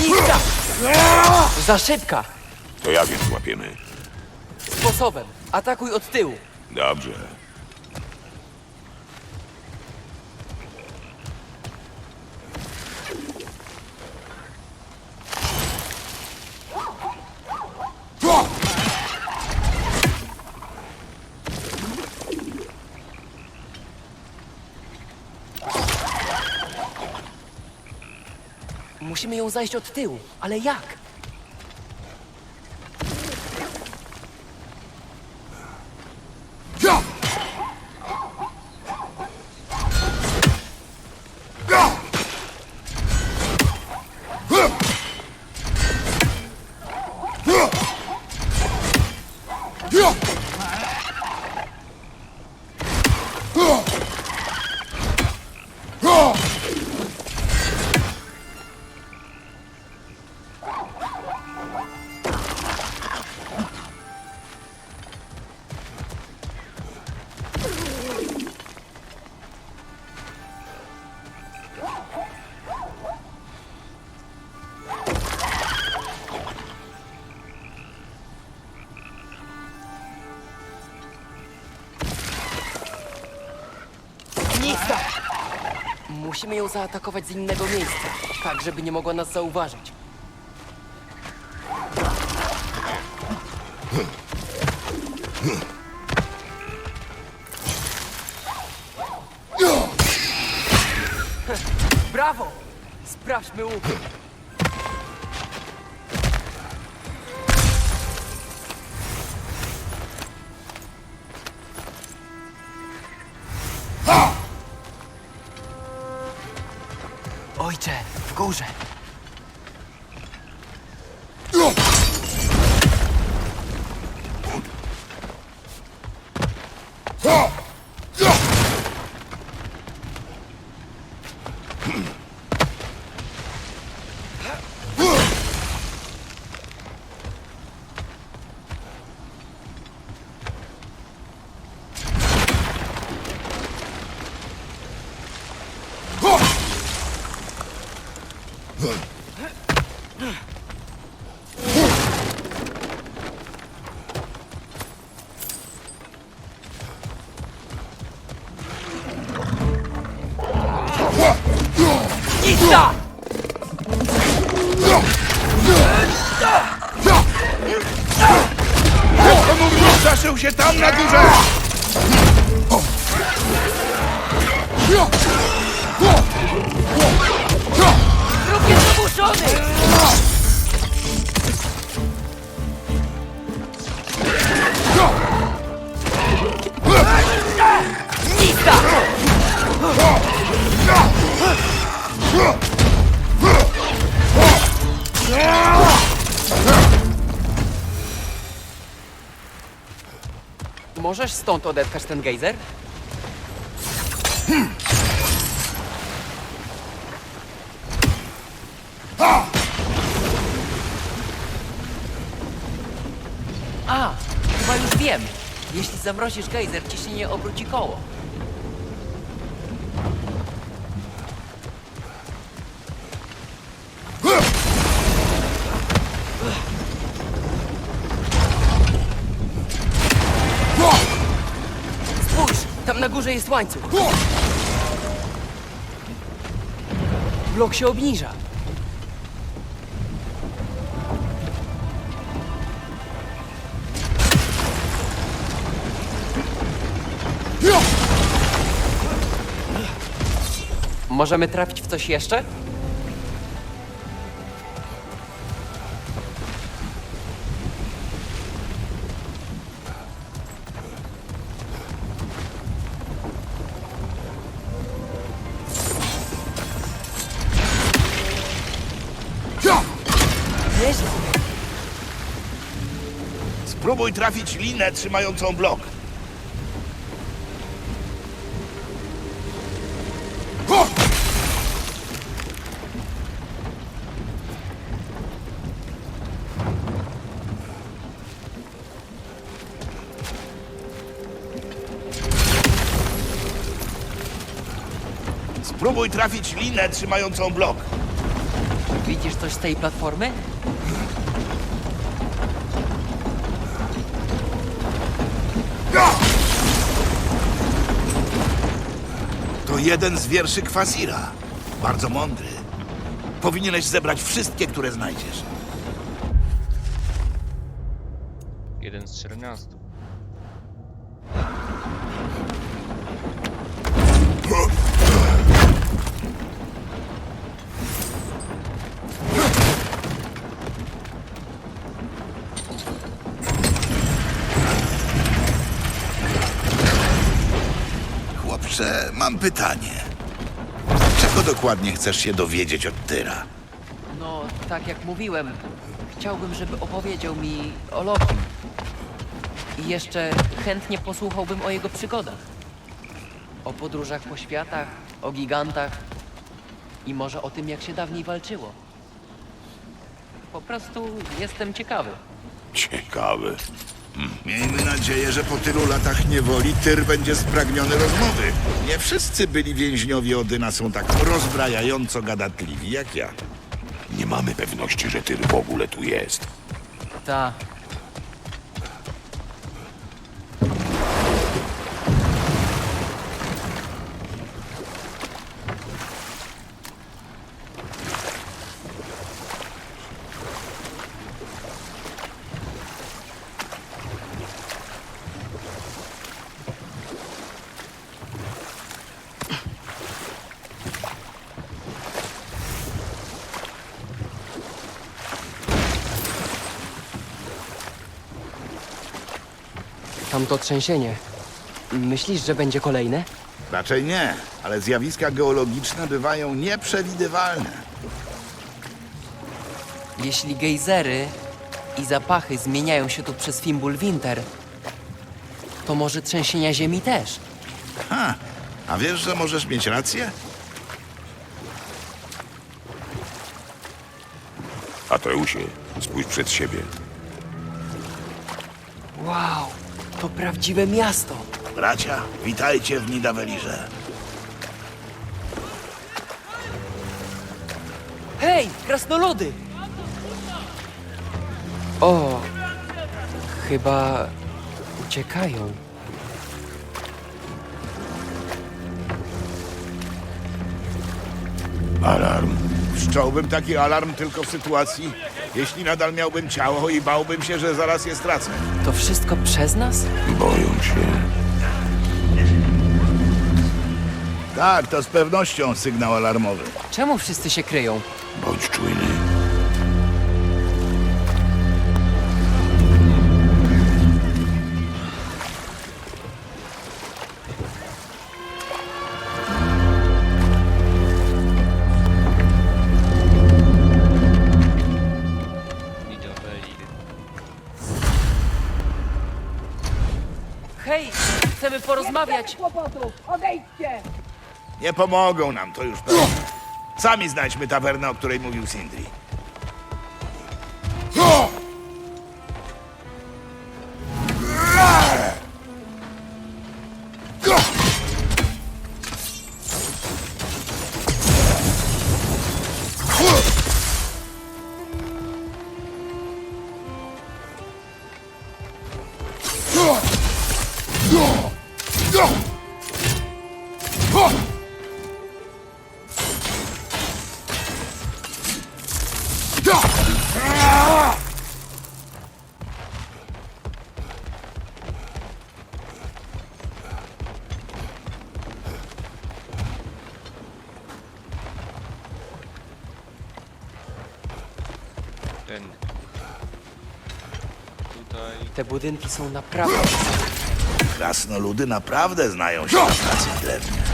Liska! Za szybka! To jak więc łapiemy? Sposobem. Atakuj od tyłu. Dobrze. Zajść od tyłu. Ale jak? Musimy ją zaatakować z innego miejsca. Tak, żeby nie mogła nas zauważyć. Brawo! Sprawdźmy łuk. Górze. Zaszył się tam na górze! Możesz stąd odetkać ten gejzer? A, chyba już wiem. Jeśli zamrozisz gejzer, ciśnienie obróci koło. Jest łańcuch. Blok się obniża. Możemy trafić w coś jeszcze? Trafić linę trzymającą blok. Spróbuj trafić linę trzymającą blok. Widzisz coś z tej platformy? To jeden z wierszy Kwasira. Bardzo mądry. Powinieneś zebrać wszystkie, które znajdziesz. Jeden z 14. pytanie. Czego dokładnie chcesz się dowiedzieć od Tyra? No, tak jak mówiłem, chciałbym, żeby opowiedział mi o Lokim. I jeszcze chętnie posłuchałbym o jego przygodach. O podróżach po światach, o gigantach i może o tym, jak się dawniej walczyło. Po prostu jestem ciekawy. Ciekawe. Miejmy nadzieję, że po tylu latach niewoli Tyr będzie spragniony rozmowy. Nie wszyscy byli więźniowie Odyna są tak rozbrajająco gadatliwi jak ja. Nie mamy pewności, że Tyr w ogóle tu jest. Ta. Tamto trzęsienie. Myślisz, że będzie kolejne? Raczej nie, ale zjawiska geologiczne bywają nieprzewidywalne. Jeśli gejzery i zapachy zmieniają się tu przez Fimbul Winter, to może trzęsienia ziemi też. Ha, a wiesz, że możesz mieć rację? Ateusie, spójrz przed siebie. To prawdziwe miasto. Bracia, witajcie w Nidawelirze. Hej, krasnoludy! O, chyba uciekają. Wszcząłbym taki alarm tylko w sytuacji, jeśli nadal miałbym ciało i bałbym się, że zaraz je stracę. To wszystko przez nas? Boją się. Tak, to z pewnością sygnał alarmowy. Czemu wszyscy się kryją? Bądź czujny. Hej, chcemy porozmawiać. Odejdźcie! Nie pomogą nam, to już pewne. Sami znajdźmy tawernę, o której mówił Sindri. Ten. Tutaj. Te budynki są naprawdę... Krasnoludy naprawdę znają się na pracy w drewnie.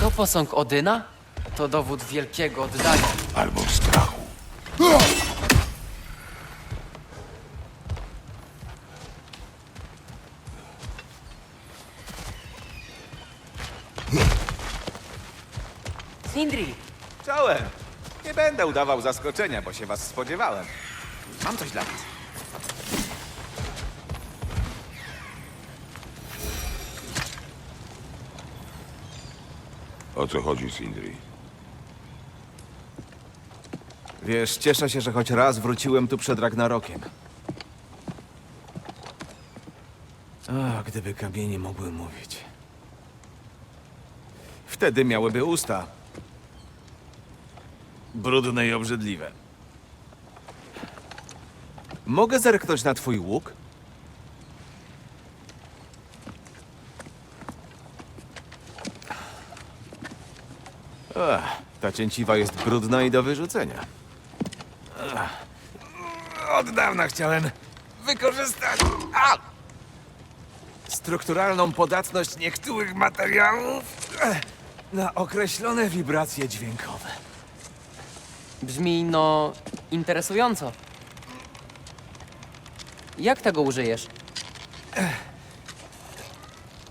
To posąg Odyna? To dowód wielkiego oddania. Udawał zaskoczenia, bo się was spodziewałem. Mam coś dla was. O co chodzi, Sindri? Wiesz, cieszę się, że choć raz wróciłem tu przed Ragnarokiem. A, gdyby kamienie mogły mówić. Wtedy miałyby usta. Brudne i obrzydliwe. Mogę zerknąć na twój łuk? Ach, ta cięciwa jest brudna i do wyrzucenia. Ach, od dawna chciałem wykorzystać a! strukturalną podatność niektórych materiałów na określone wibracje dźwiękowe. Brzmi, no, interesująco. Jak tego użyjesz?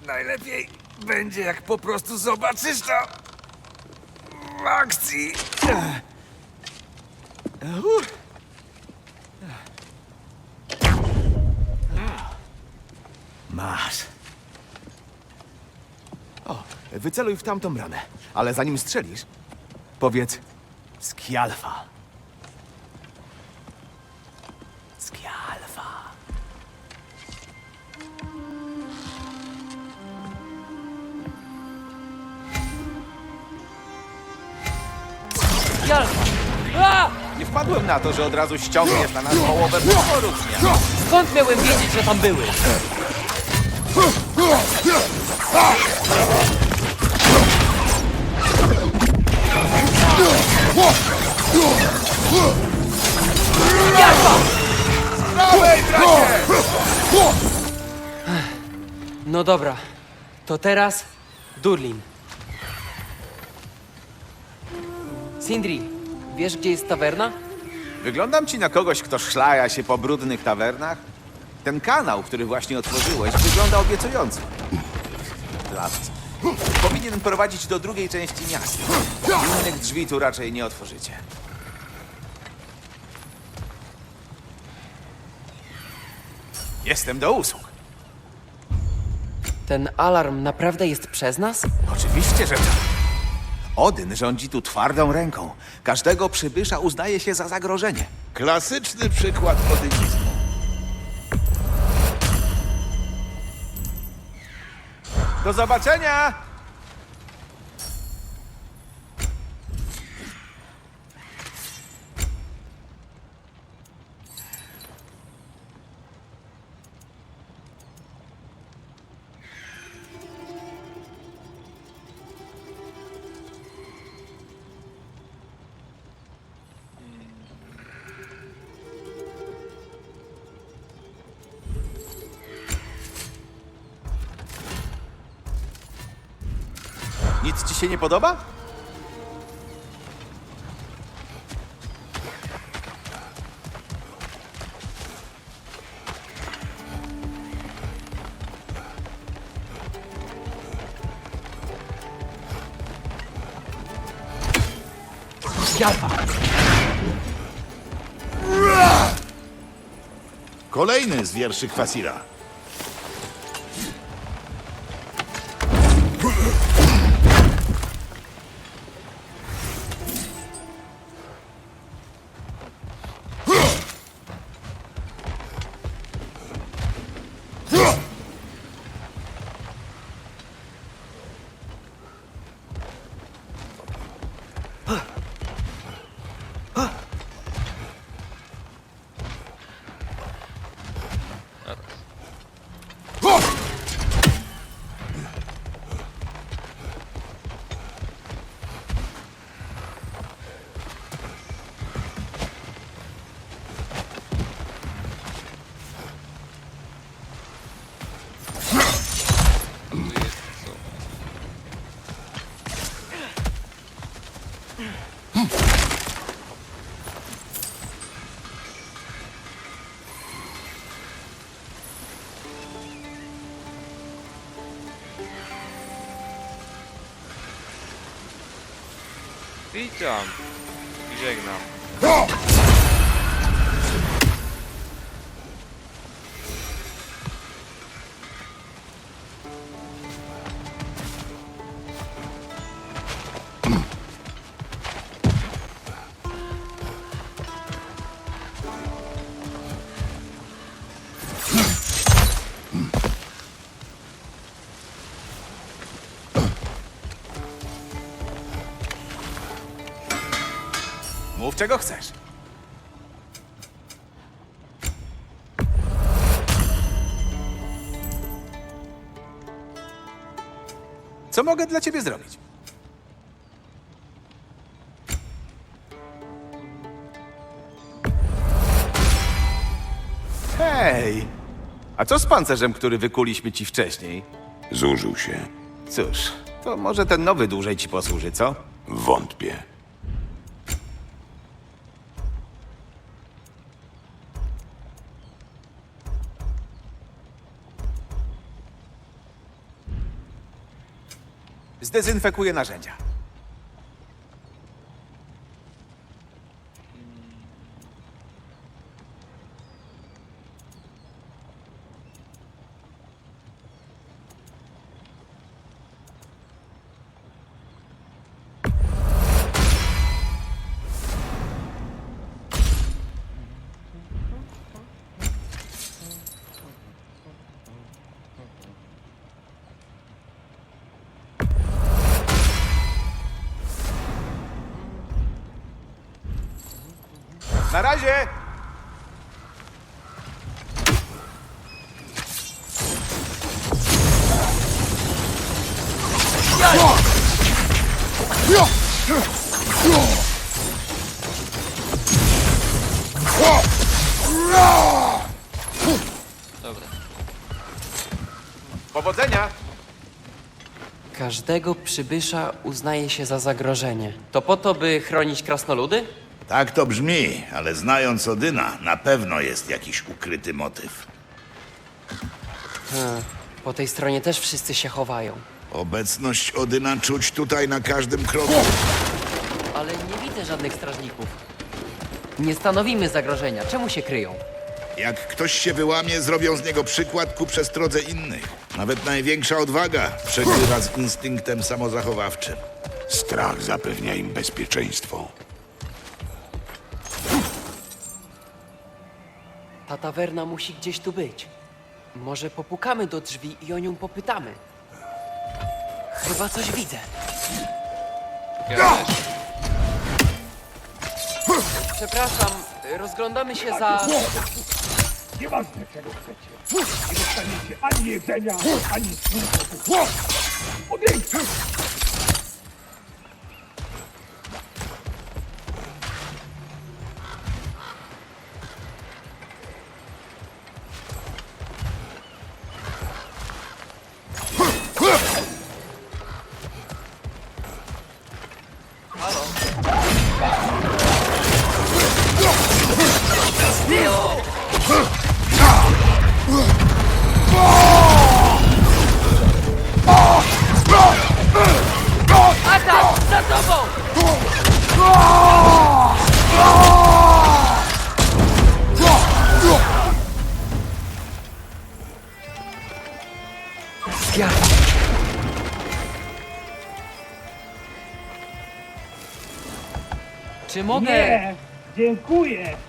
Najlepiej będzie, jak po prostu zobaczysz to w akcji. Masz. O, wyceluj w tamtą bramę, ale zanim strzelisz, powiedz Skialfa. Skialfa. Jalfa! A! Nie wpadłem na to, że od razu ściągniesz na nas połowę potworu, nie? Skąd miałem wiedzieć, że tam były? No dobra, to teraz Durlin. Sindri, wiesz gdzie jest tawerna? Wyglądam ci na kogoś, kto szlaja się po brudnych tawernach? Ten kanał, który właśnie otworzyłeś, wygląda obiecująco. Plac. Powinien prowadzić do drugiej części miasta. Innych drzwi tu raczej nie otworzycie. Jestem do usług. Ten alarm naprawdę jest przez nas? Oczywiście, że tak. Odyn rządzi tu twardą ręką. Każdego przybysza uznaje się za zagrożenie. Klasyczny przykład odynizmu. Do zobaczenia! Nie podoba? Kolejny z wierszy Kwasira. Tu Witam i żegnam. Czego chcesz. Co mogę dla ciebie zrobić? Hej! A co z pancerzem, który wykuliśmy ci wcześniej? Zużył się. Cóż, to może ten nowy dłużej ci posłuży, co? Wątpię. Zdezynfekuję narzędzia. Na razie! Dobra. Powodzenia! Każdego przybysza uznaje się za zagrożenie. To po to, by chronić krasnoludy? Tak to brzmi, ale znając Odyna, na pewno jest jakiś ukryty motyw. Po tej stronie też wszyscy się chowają. Obecność Odyna czuć tutaj na każdym kroku. Ale nie widzę żadnych strażników. Nie stanowimy zagrożenia. Czemu się kryją? Jak ktoś się wyłamie, zrobią z niego przykład ku przestrodze innych. Nawet największa odwaga przegrywa z instynktem samozachowawczym. Strach zapewnia im bezpieczeństwo. Ta tawerna musi gdzieś tu być. Może popukamy do drzwi i o nią popytamy. Chyba coś widzę. Ja też. Przepraszam, rozglądamy się za... Nieważne czego chcecie. Nie dostaniecie ani jedzenia, ani snu. Odejdźcie! Atak! Za tobą! Zgadza. Czy mogę... Nie! Dziękuję!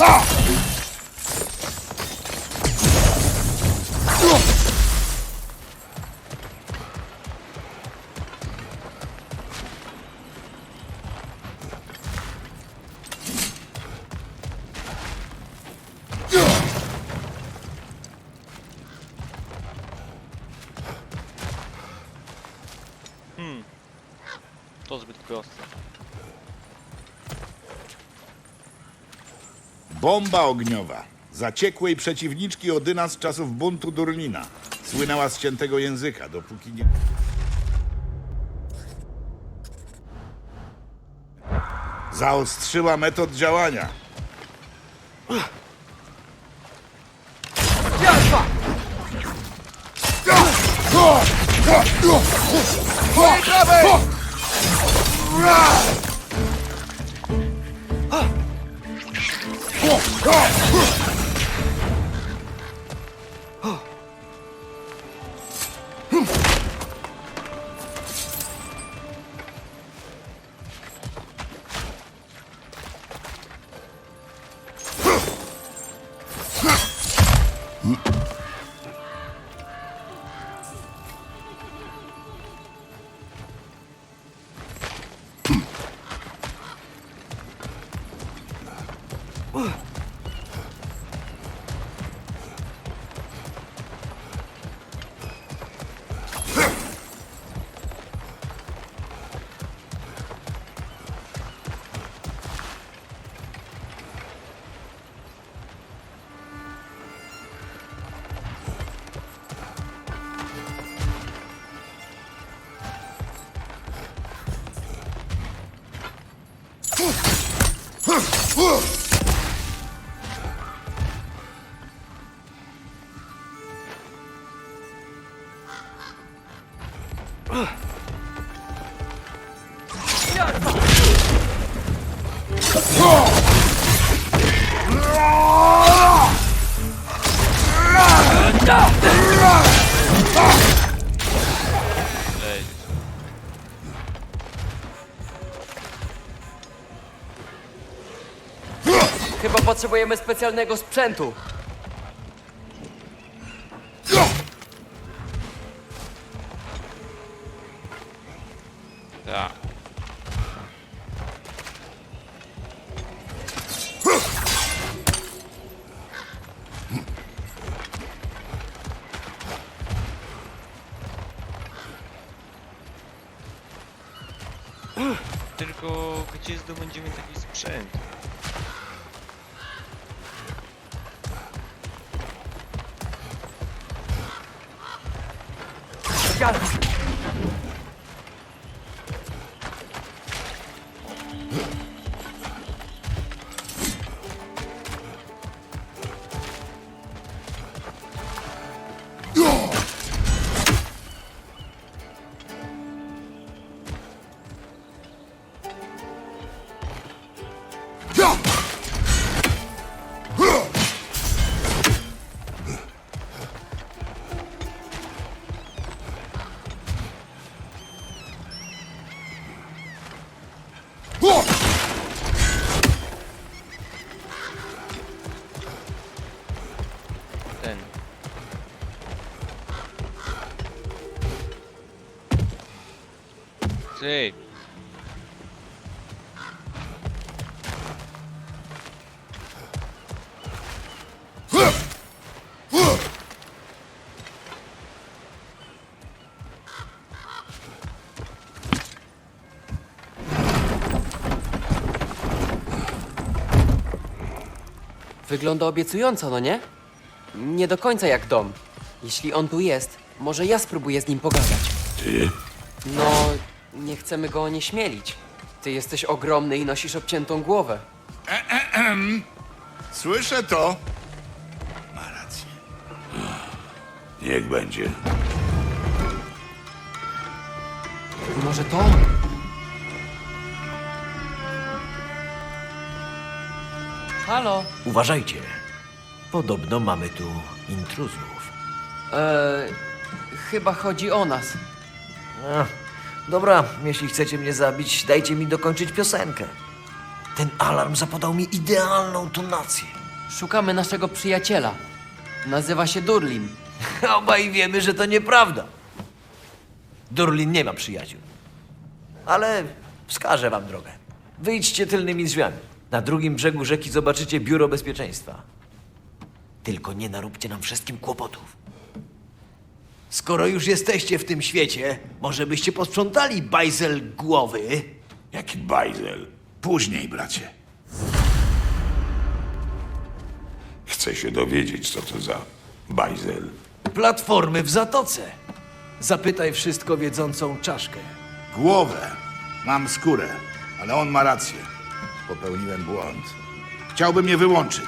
To Bomba ogniowa. Zaciekłej przeciwniczki Odyna z czasów buntu Durlina. Słynęła z ciętego języka, dopóki nie... Zaostrzyła metod działania. Jazda! Go! Ugh. Chyba potrzebujemy specjalnego sprzętu. Ty. Wygląda obiecująco, no nie? Nie do końca jak dom. Jeśli on tu jest, może ja spróbuję z nim pogadać. Ty? No, nie chcemy go onieśmielić. Ty jesteś ogromny i nosisz obciętą głowę. Słyszę to. Ma rację. Niech będzie. Może to? Halo? Uważajcie. Podobno mamy tu intruzów. Eee, chyba chodzi o nas. Ach, dobra, jeśli chcecie mnie zabić, dajcie mi dokończyć piosenkę. Ten alarm zapodał mi idealną tonację. Szukamy naszego przyjaciela. Nazywa się Durlin. Obaj wiemy, że to nieprawda. Durlin nie ma przyjaciół. Ale wskażę wam drogę. Wyjdźcie tylnymi drzwiami. Na drugim brzegu rzeki zobaczycie biuro bezpieczeństwa. Tylko nie naróbcie nam wszystkim kłopotów. Skoro już jesteście w tym świecie, może byście posprzątali bajzel głowy? Jaki bajzel. Później, bracie. Chcę się dowiedzieć, co to za bajzel. Platformy w zatoce. Zapytaj wszystko wiedzącą czaszkę. Głowę. Mam skórę, ale on ma rację. Popełniłem błąd. Chciałby mnie wyłączyć.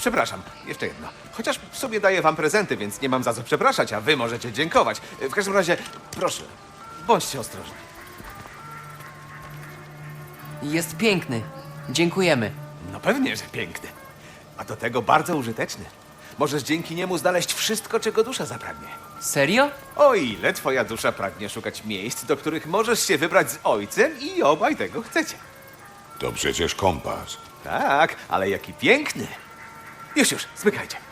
Przepraszam, jeszcze jedno. Chociaż w sobie daję wam prezenty, więc nie mam za co przepraszać, a wy możecie dziękować. W każdym razie, proszę, bądźcie ostrożni. Jest piękny. Dziękujemy. No pewnie, że piękny. A do tego bardzo użyteczny. Możesz dzięki niemu znaleźć wszystko, czego dusza zapragnie. Serio? O ile twoja dusza pragnie szukać miejsc, do których możesz się wybrać z ojcem i obaj tego chcecie. To przecież kompas. Tak, ale jaki piękny. Już, już, zmykajcie.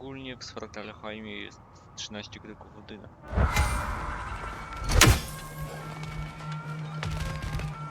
Ogólnie w Svartalheimie jest 13 kroków Odyna.